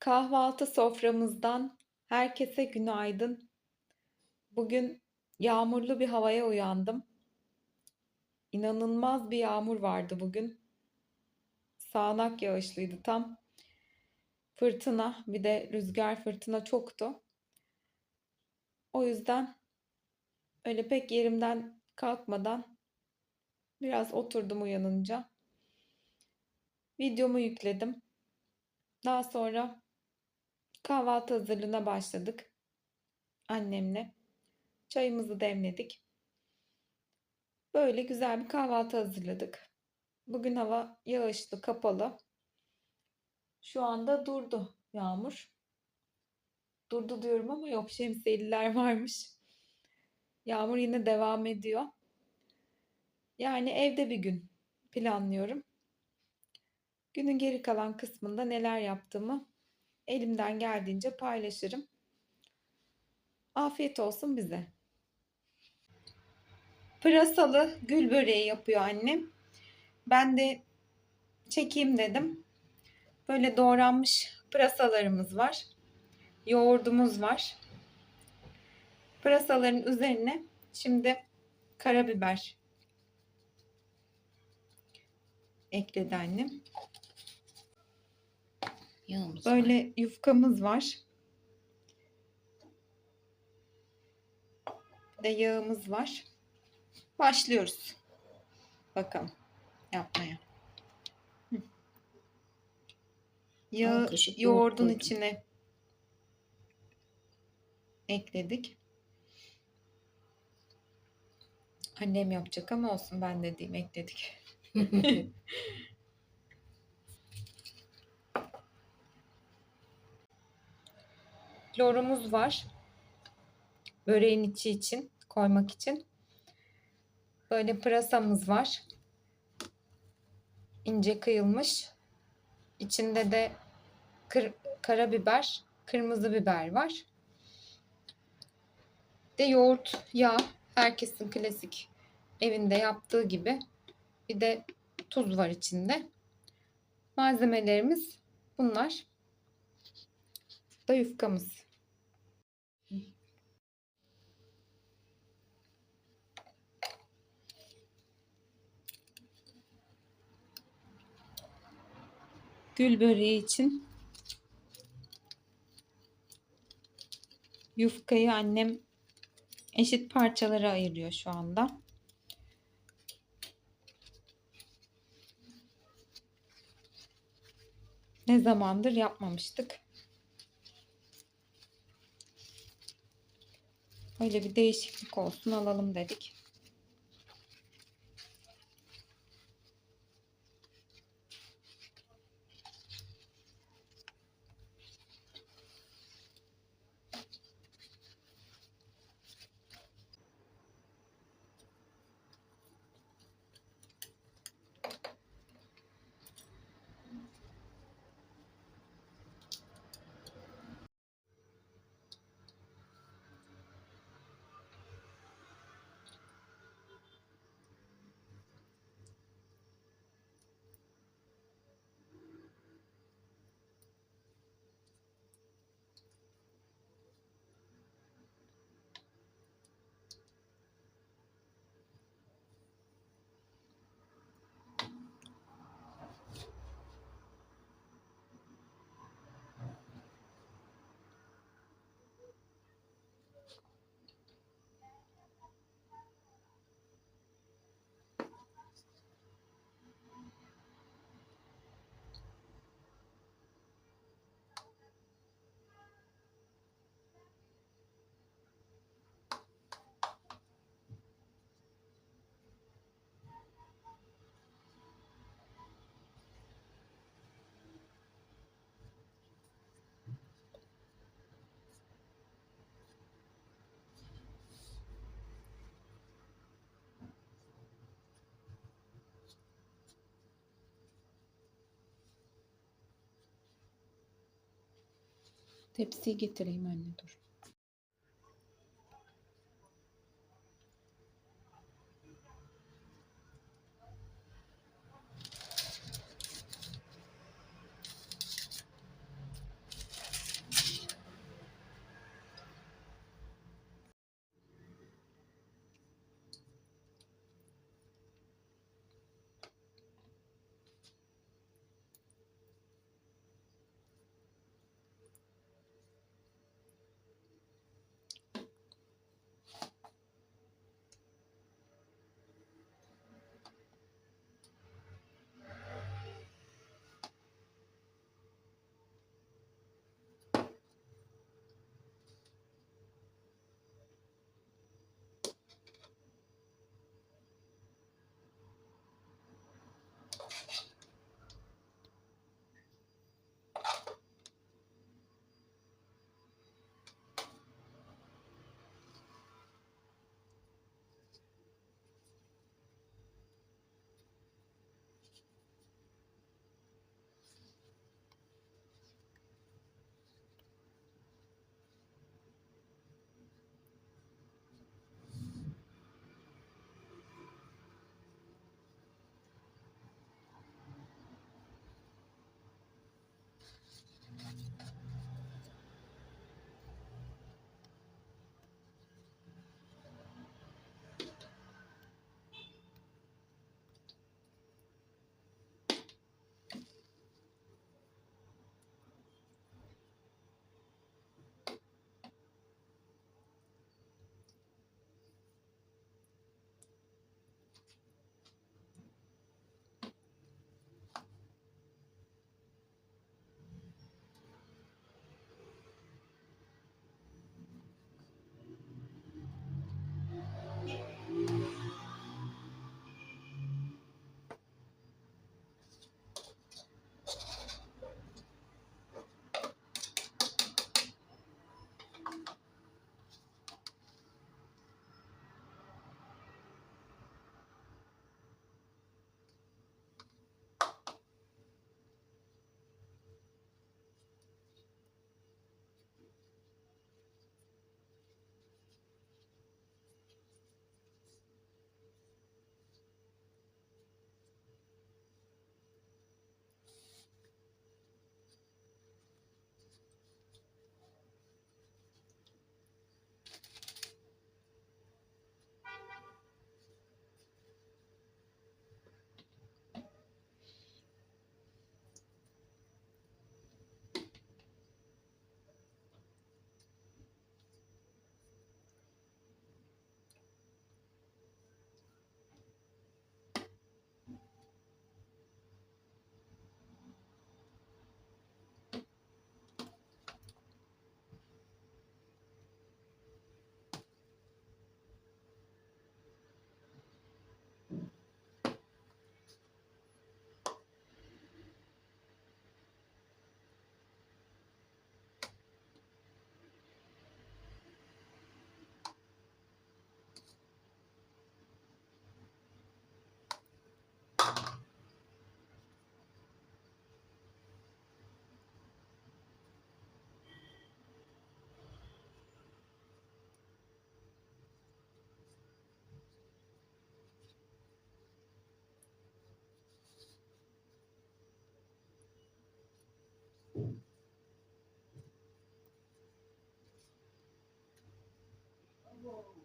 Kahvaltı soframızdan herkese günaydın. Bugün yağmurlu bir havaya uyandım. İnanılmaz bir yağmur vardı bugün. Sağanak yağışlıydı tam. Fırtına, bir de rüzgar fırtına çoktu. O yüzden öyle pek yerimden kalkmadan biraz oturdum uyanınca. Videomu yükledim. Daha sonra kahvaltı hazırlığına başladık annemle. Çayımızı demledik. Böyle güzel bir kahvaltı hazırladık. Bugün hava yağışlı, kapalı. Şu anda durdu yağmur. Durdu diyorum ama yok şemsiyeliler varmış. Yağmur yine devam ediyor. Yani evde bir gün planlıyorum. Günün geri kalan kısmında neler yaptığımı elimden geldiğince paylaşırım. Afiyet olsun bize. Pırasalı gül böreği yapıyor annem. Ben de çekeyim dedim. Böyle doğranmış pırasalarımız var. Yoğurdumuz var. Pırasaların üzerine şimdi karabiber ekledi annem. Yağımız var. Böyle yufkamız var. Bir de yağımız var. Başlıyoruz. Bakalım yapmaya. Yağı yoğurt yoğurdun koydum. içine ekledik. Annem yapacak ama olsun ben de diyeyim ekledik. Lorumuz var. Böreğin içi için koymak için. Böyle pırasamız var. İnce kıyılmış. İçinde de kır, karabiber, kırmızı biber var. De yoğurt, yağ, herkesin klasik evinde yaptığı gibi. Bir de tuz var içinde. Malzemelerimiz bunlar. Bu da yufkamız. Gül böreği için yufkayı annem eşit parçalara ayırıyor şu anda. Ne zamandır yapmamıştık. Öyle bir değişiklik olsun alalım dedik. Tepsiyi getireyim anne dur. Tá Uou.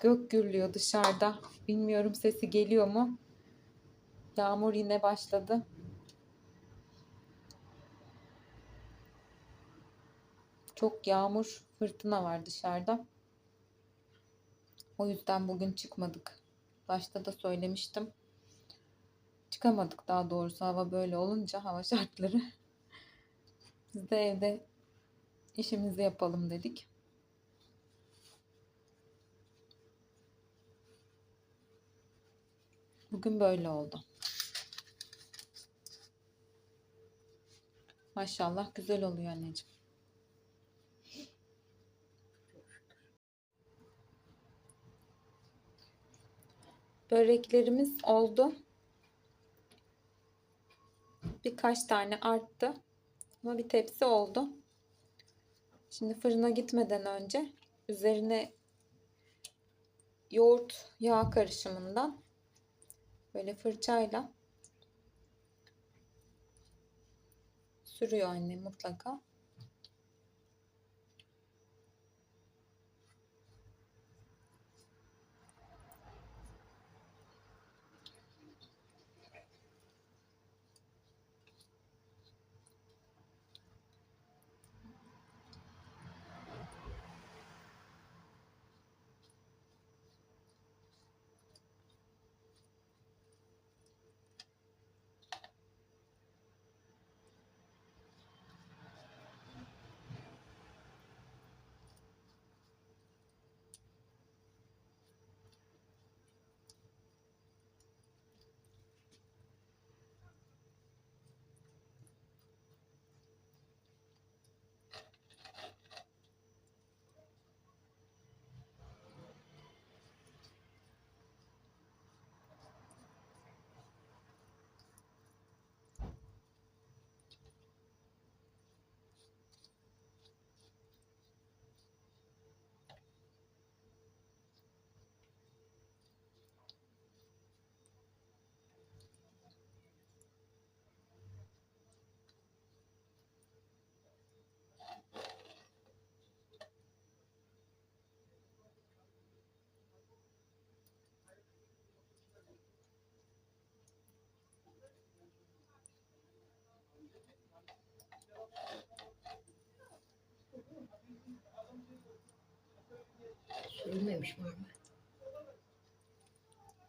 Gök gürlüyor dışarıda. Bilmiyorum sesi geliyor mu? Yağmur yine başladı. Çok yağmur, fırtına var dışarıda. O yüzden bugün çıkmadık. Başta da söylemiştim. Çıkamadık daha doğrusu hava böyle olunca hava şartları. Biz de evde işimizi yapalım dedik. Bugün böyle oldu. Maşallah güzel oluyor anneciğim. Böreklerimiz oldu. Birkaç tane arttı. Ama bir tepsi oldu. Şimdi fırına gitmeden önce üzerine yoğurt yağ karışımından böyle fırçayla sürüyor annem mutlaka. Sürülmemiş mi?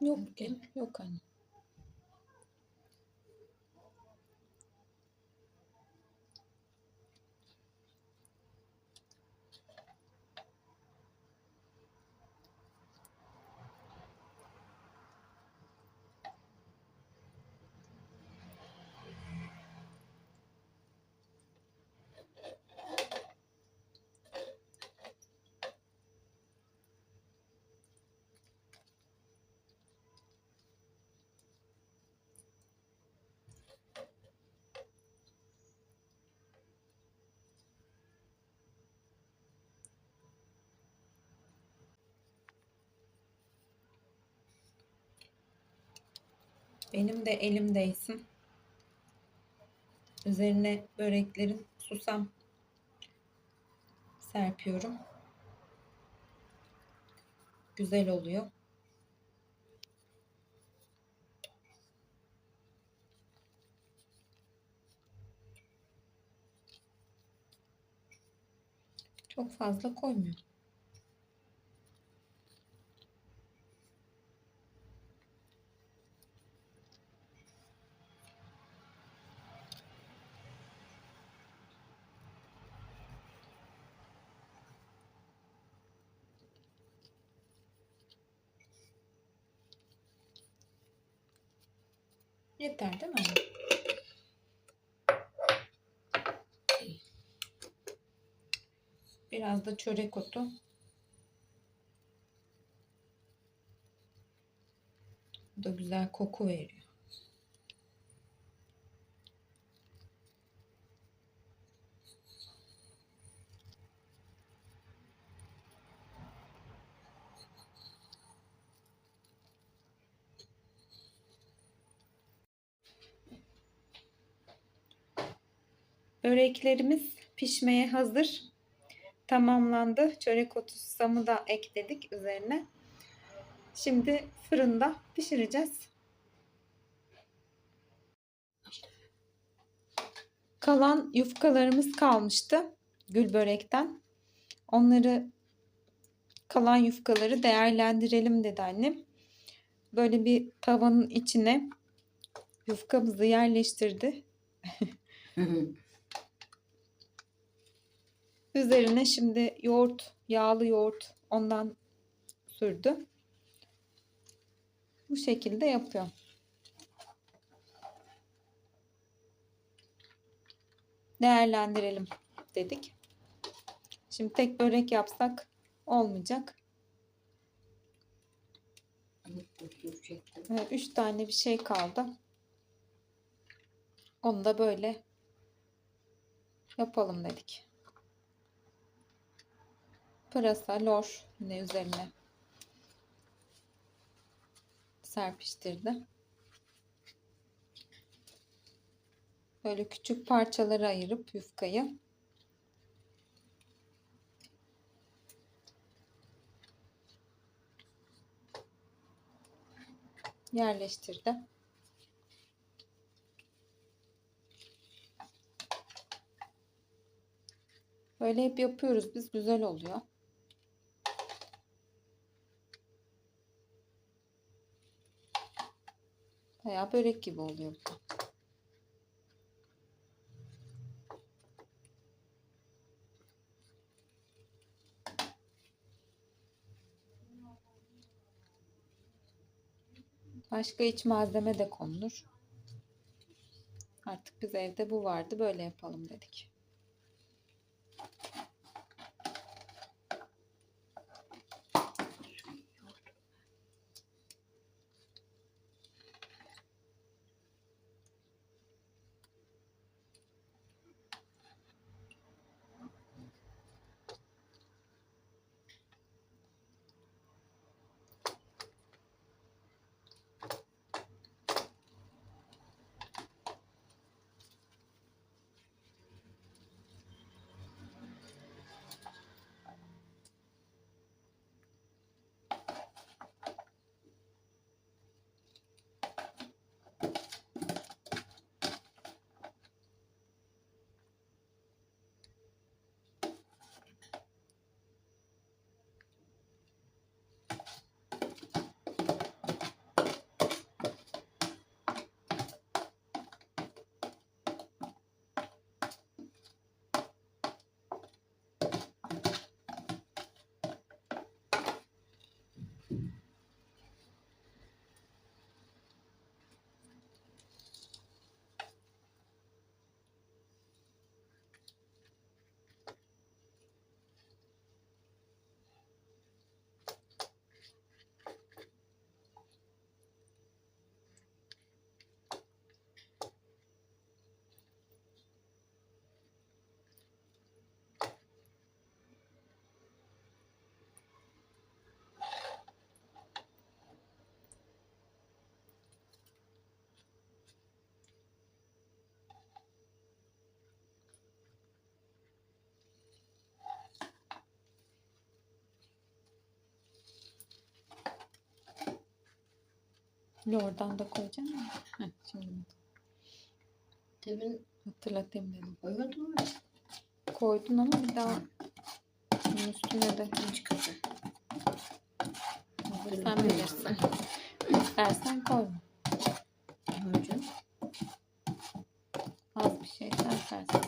Yok ki. Yok anne. Benim de elim değsin. Üzerine böreklerin susam serpiyorum. Güzel oluyor. Çok fazla koymuyorum. Yeter değil mi? Biraz da çörek otu. Bu da güzel koku veriyor. Böreklerimiz pişmeye hazır. Tamamlandı. Çörek otu susamı da ekledik üzerine. Şimdi fırında pişireceğiz. Kalan yufkalarımız kalmıştı gül börekten. Onları kalan yufkaları değerlendirelim dedi annem. Böyle bir tavanın içine yufkamızı yerleştirdi. Üzerine şimdi yoğurt, yağlı yoğurt ondan sürdü. Bu şekilde yapıyor. Değerlendirelim dedik. Şimdi tek börek yapsak olmayacak. Üç tane bir şey kaldı. Onu da böyle yapalım dedik. Pırasa, lor yine üzerine serpiştirdi. Böyle küçük parçalara ayırıp yufkayı yerleştirdi. Böyle hep yapıyoruz biz. Güzel oluyor. Bayağı börek gibi oluyor bu. Başka iç malzeme de konulur. Artık biz evde bu vardı. Böyle yapalım dedik. Yoğurdan da koyacağım mı? Heh, şimdi Demin hatırlatayım dedim. koymadın mı? Koydun ama bir daha bunun üstüne de Hiç katı. sen bilirsin. İstersen koyma. Hocam. Az bir şey serpersin.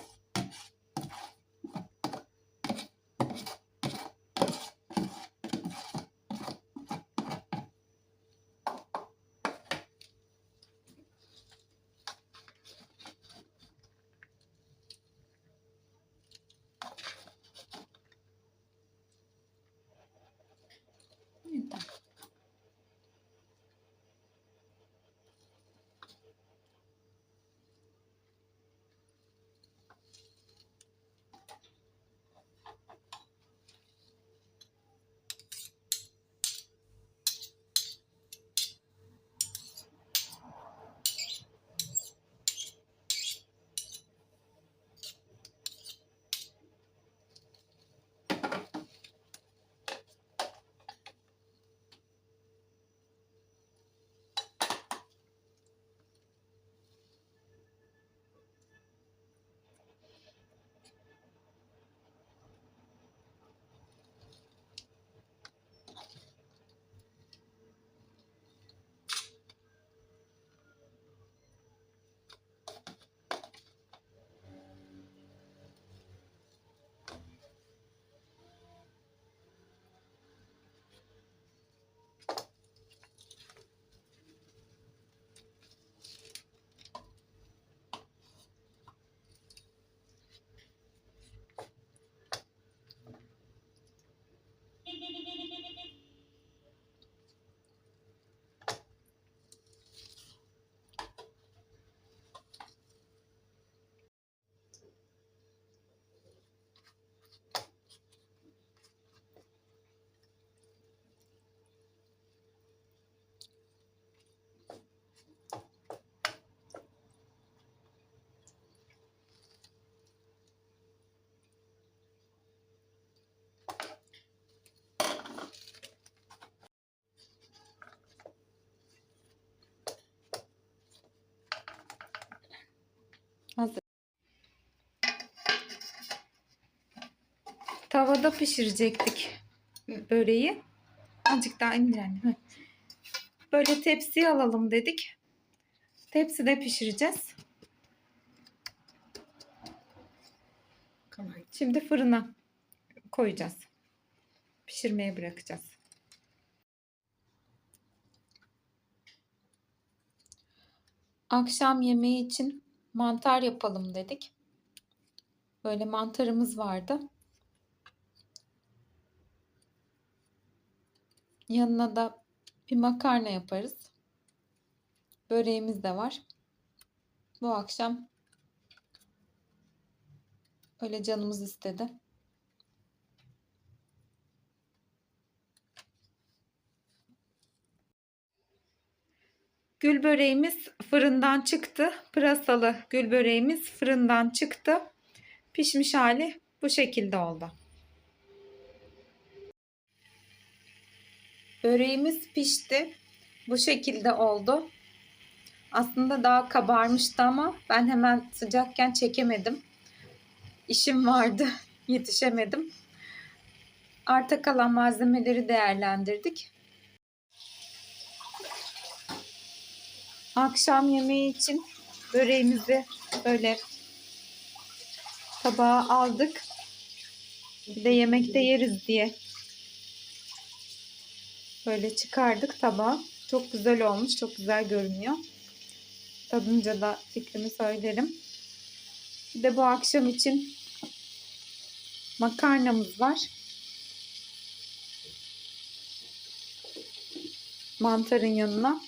Tavada pişirecektik böreği. Azıcık daha indir anne. Böyle tepsiye alalım dedik. Tepside pişireceğiz. Şimdi fırına koyacağız. Pişirmeye bırakacağız. Akşam yemeği için mantar yapalım dedik. Böyle mantarımız vardı. Yanına da bir makarna yaparız. Böreğimiz de var. Bu akşam öyle canımız istedi. Gül böreğimiz fırından çıktı. Pırasalı gül böreğimiz fırından çıktı. Pişmiş hali bu şekilde oldu. Böreğimiz pişti. Bu şekilde oldu. Aslında daha kabarmıştı ama ben hemen sıcakken çekemedim. İşim vardı. Yetişemedim. Arta kalan malzemeleri değerlendirdik. Akşam yemeği için böreğimizi böyle tabağa aldık. Bir de yemekte yeriz diye böyle çıkardık tabağa. Çok güzel olmuş, çok güzel görünüyor. Tadınca da fikrimi söylerim. Bir de bu akşam için makarnamız var. Mantarın yanına